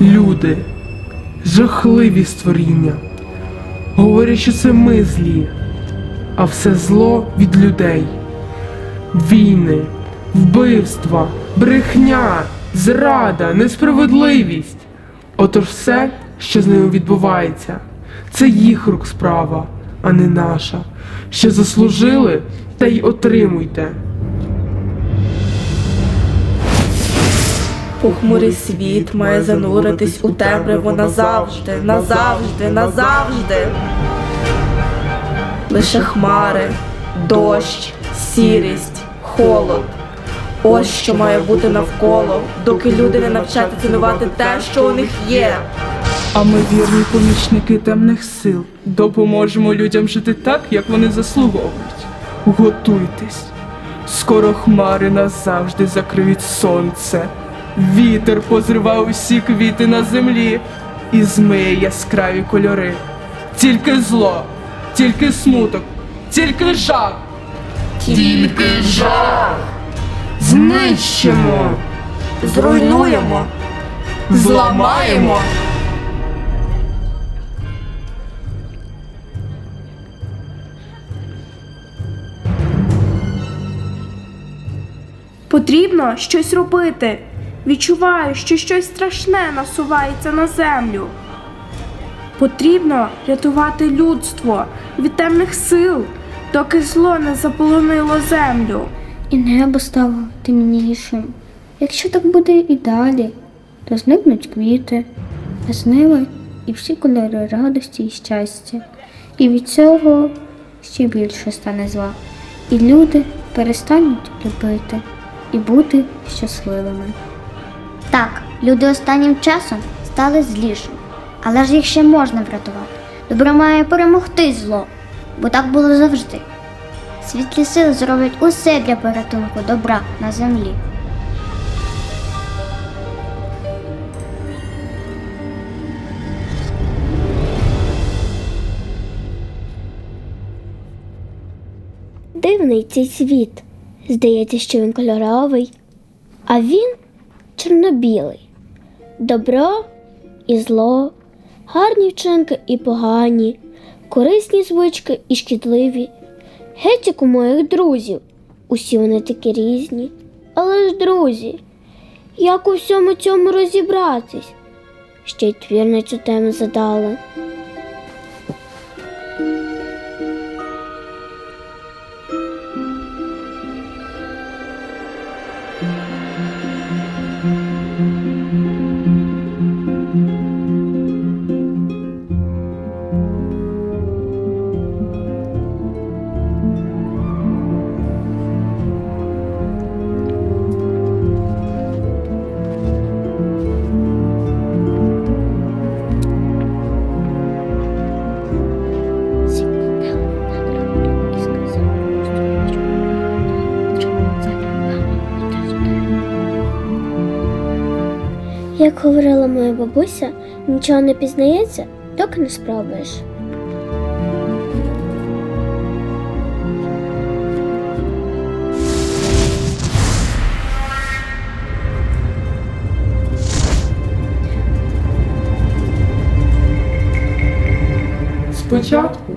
люди жахливі створіння. Говорять, що це ми злі, а все зло від людей. Війни, вбивства, брехня, зрада, несправедливість. Отож все, що з ними відбувається, це їх рук справа, а не наша. Що заслужили, та й отримуйте. Похмурий світ має зануритись у темряву назавжди, назавжди, назавжди. Лише хмари, дощ, сірість, холод. Ось що має бути навколо, доки люди не навчаться цінувати те, що у них є. А ми вірні помічники темних сил. Допоможемо людям жити так, як вони заслуговують. Готуйтесь. Скоро хмари назавжди закриють сонце. Вітер позрива усі квіти на землі і змиє яскраві кольори. Тільки зло, тільки смуток, тільки жах. Тільки жах. Знищимо, Зруйнуємо, зламаємо. Потрібно щось робити. Відчуваю, що щось страшне насувається на землю. Потрібно рятувати людство від темних сил, доки зло не заполонило землю. І небо стало темнішим. Якщо так буде і далі, то зникнуть квіти, а з ними і всі кольори радості і щастя. І від цього ще більше стане зла. І люди перестануть любити і бути щасливими. Так, люди останнім часом стали злішими. Але ж їх ще можна врятувати. Добро має перемогти зло, бо так було завжди. Світлі сили зроблять усе для порятунку добра на землі. Дивний цей світ. Здається, що він кольоровий, а він чорно-білий. Добро і зло, гарні вчинки і погані, корисні звички і шкідливі. Геть як у моїх друзів. Усі вони такі різні. Але ж, друзі, як у всьому цьому розібратись? Ще й твір на цю тему задали. Як говорила моя бабуся, нічого не пізнається, доки не спробуєш. Спочатку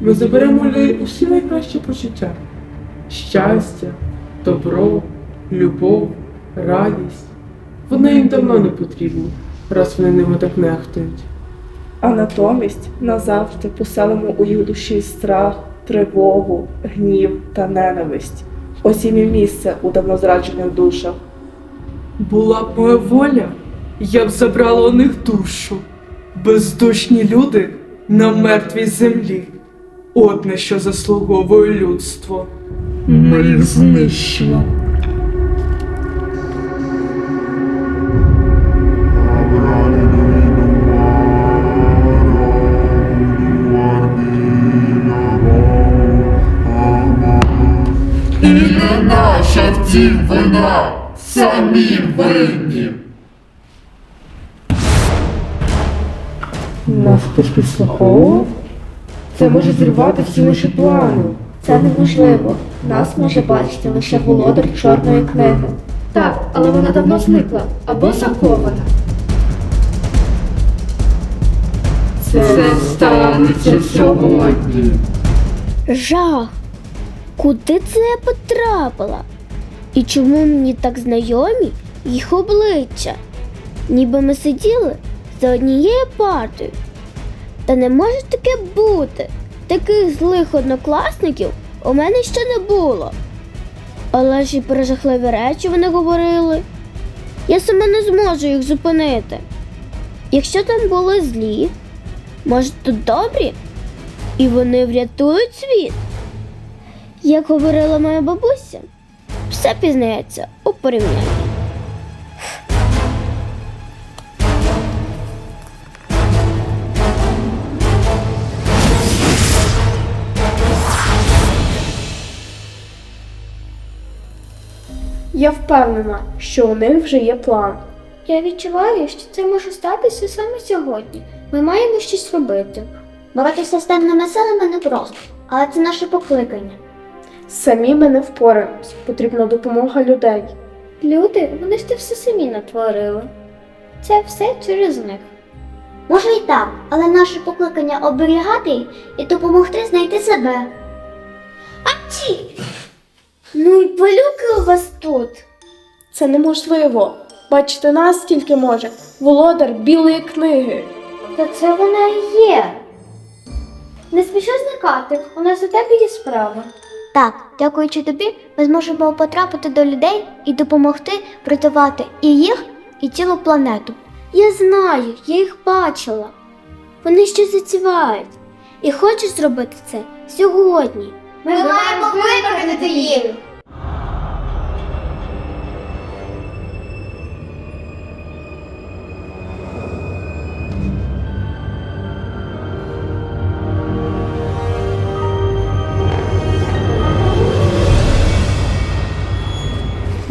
ми заберемо людей усі найкращі почуття: щастя, добро, любов, радість. Вони їм давно не потрібні, раз вони ними так нехтують. А натомість назавжди поселимо у їх душі страх, тривогу, гнів та ненависть. Ось і місце у давно зраджених душах. Була б моя воля, я б забрала у них душу. Бездушні люди на мертвій землі. От на що заслуговує людство. Ми їх знищимо. Втім вина, самі винні. Нас хтось підслуховував? Це може зірвати всі наші плани. Це неможливо. Нас може бачити лише володар чорної книги. Так, але вона давно зникла або захована. Це станеться сьогодні. Жах! Куди це я потрапила? І чому мені так знайомі їх обличчя? Ніби ми сиділи за однією партою. Та не може таке бути. Таких злих однокласників у мене ще не було. Але ж і про жахливі речі вони говорили. Я сама не зможу їх зупинити. Якщо там були злі, може тут добрі? І вони врятують світ. Як говорила моя бабуся, все пізнається у порівнянні. Я впевнена, що у них вже є план. Я відчуваю, що це може статися саме сьогодні. Ми маємо щось робити. Боротися з темними силами непросто, але це наше покликання. Самі ми не впораємось, потрібна допомога людей. Люди, вони ж це все самі натворили. Це все через них. Може і так, але наше покликання оберігати і допомогти знайти себе. Ачі! Ну і пилюки у вас тут. Це неможливо. Бачити нас тільки може володар білої книги. Та це вона і є. Не спіши зникати, у нас у тебе є справа. Так, дякуючи тобі, ми зможемо потрапити до людей і допомогти врятувати і їх, і цілу планету. Я знаю, я їх бачила. Вони ще зацівають і хочуть зробити це сьогодні. Ми, маємо виконати їх.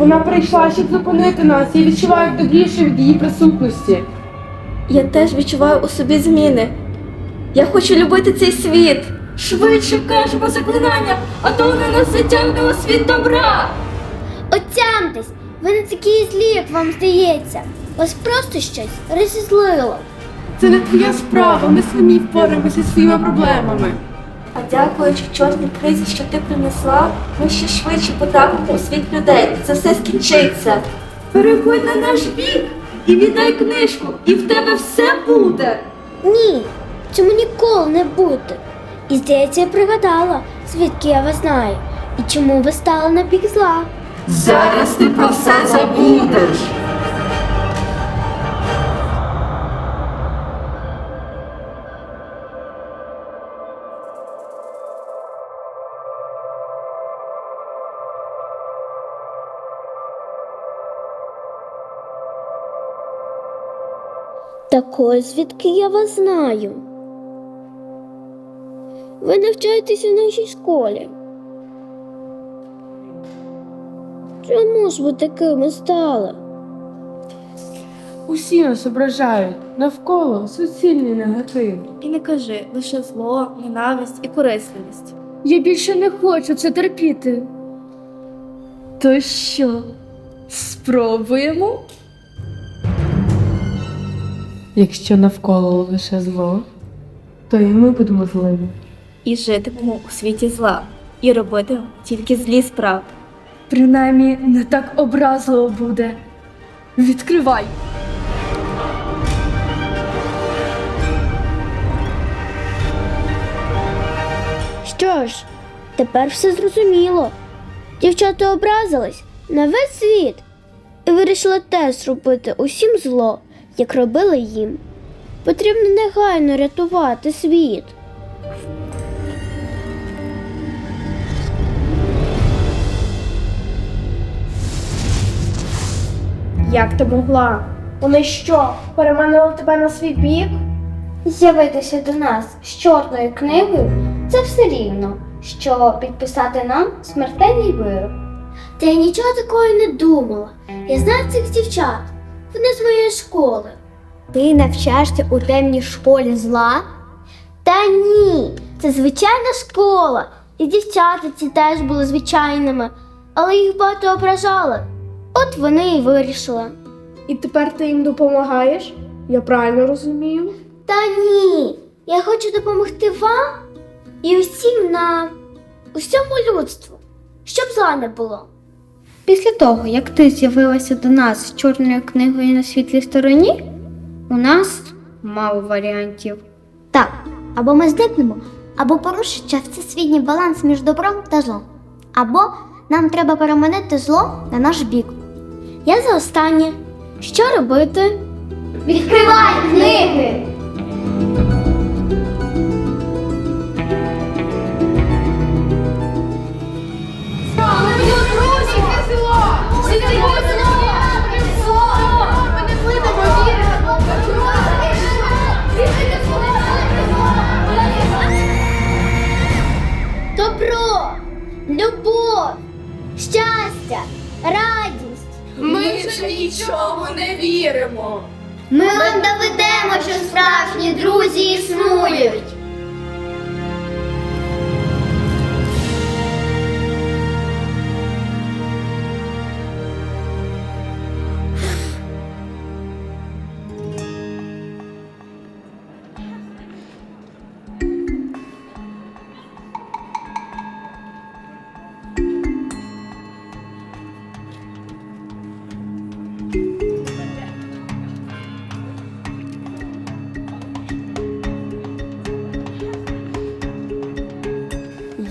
Вона прийшла, щоб зупинити нас. Я відчуваю добріше від її присутності. Я теж відчуваю у собі зміни. Я хочу любити цей світ. Швидше кажемо заклинання, а то вони нас затягне у світ добра. Отямтесь! Ви не такі злі, як вам здається. Вас просто щось розізлило. Це не твоя справа. Ми самі впораємося зі своїми проблемами. А дякуючи чорній кризі, що ти принесла, ми ще швидше потрапимо у світ людей. Це все скінчиться. Переходь на наш бік і віддай книжку, і в тебе все буде. Ні, цьому ніколи не бути. І здається, я пригадала, звідки я вас знаю, і чому ви стали на бік зла. Зараз ти про все забудеш. Так ось звідки я вас знаю. Ви навчаєтеся в нашій школі. Чому ж ви такими стали? Усі нас ображають. Навколо суцільний негатив. І не кажи лише зло, ненависть і корисливість. Я більше не хочу це терпіти. То що, спробуємо? Якщо навколо лише зло, то і ми будемо злими. І житимемо у світі зла, і робитимемо тільки злі справи. Принаймні не так образливо буде. Відкривай. Що ж, тепер все зрозуміло. Дівчата образились на весь світ і вирішили теж зробити усім зло, як робили їм. Потрібно негайно рятувати світ. Як ти могла? Вони що, переманили тебе на свій бік? З'явитися до нас з чорною книгою це все рівно, що підписати нам смертельний вирок. Та я нічого такого не думала. Я знаю цих дівчат. Вони з моєї школи. Ти навчаєшся у темній школі зла? Та ні, це звичайна школа. І дівчата ці теж були звичайними, але їх багато ображали. От вони і вирішили. І тепер ти їм допомагаєш? Я правильно розумію? Та ні, Я хочу допомогти вам і усім нам, усьому людству, щоб зла не було. Після того, як ти з'явилася до нас з чорною книгою на світлій стороні, у нас мало варіантів. Так, або ми зникнемо, або порушиться всесвітній баланс між добром та злом. Або нам треба переманити зло на наш бік. Я за останнє. Що робити? Відкривай книги! Радість. Ми вже нічого не віримо. Ми вам доведемо, що справжні друзі існують.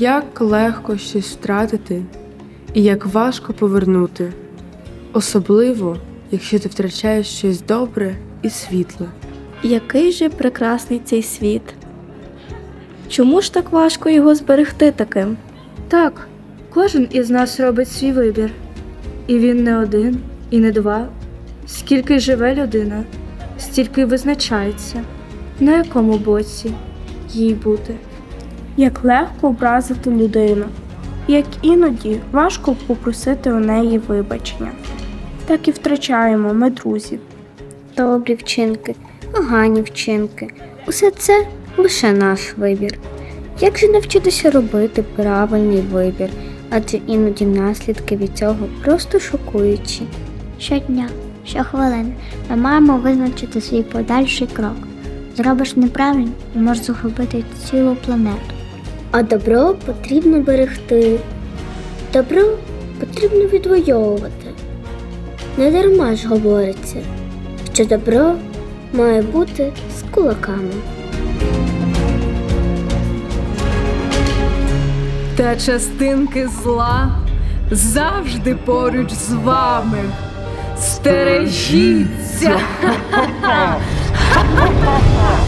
Як легко щось втратити і як важко повернути, особливо, якщо ти втрачаєш щось добре і світле. Який же прекрасний цей світ. Чому ж так важко його зберегти таким? Так, кожен із нас робить свій вибір. І він не один, і не два. Скільки живе людина, стільки й визначається, на якому боці їй бути. Як легко образити людину, як іноді важко попросити у неї вибачення. Так і втрачаємо ми друзів. Добрі вчинки, погані вчинки. Усе це лише наш вибір. Як же навчитися робити правильний вибір, адже іноді наслідки від цього просто шокуючі. Щодня, щохвилини ми маємо визначити свій подальший крок. Зробиш неправильно і можеш загубити цілу планету. А добро потрібно берегти. Добро потрібно відвоювати. Не дарма ж говориться, що добро має бути з кулаками. Та частинки зла завжди поруч з вами. Стережіться!